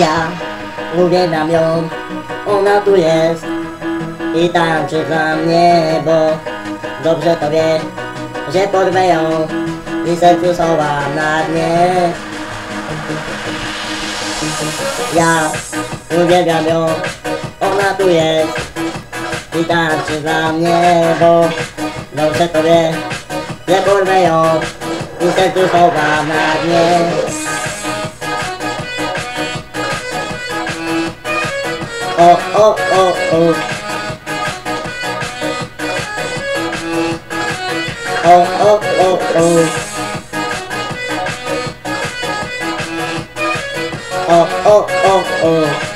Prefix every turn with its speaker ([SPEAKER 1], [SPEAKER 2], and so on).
[SPEAKER 1] Ja uwielbiam ją, ona tu jest i tańczy dla mnie, bo dobrze to wie, że porwę ją i sercu schowam na dnie. Ja uwielbiam ją, ona tu jest i tańczy dla mnie, bo dobrze to wie, że porwę ją Dice tus obras nadie. Oh, oh, oh, oh. Oh, oh, oh, oh. Oh, oh, oh, oh.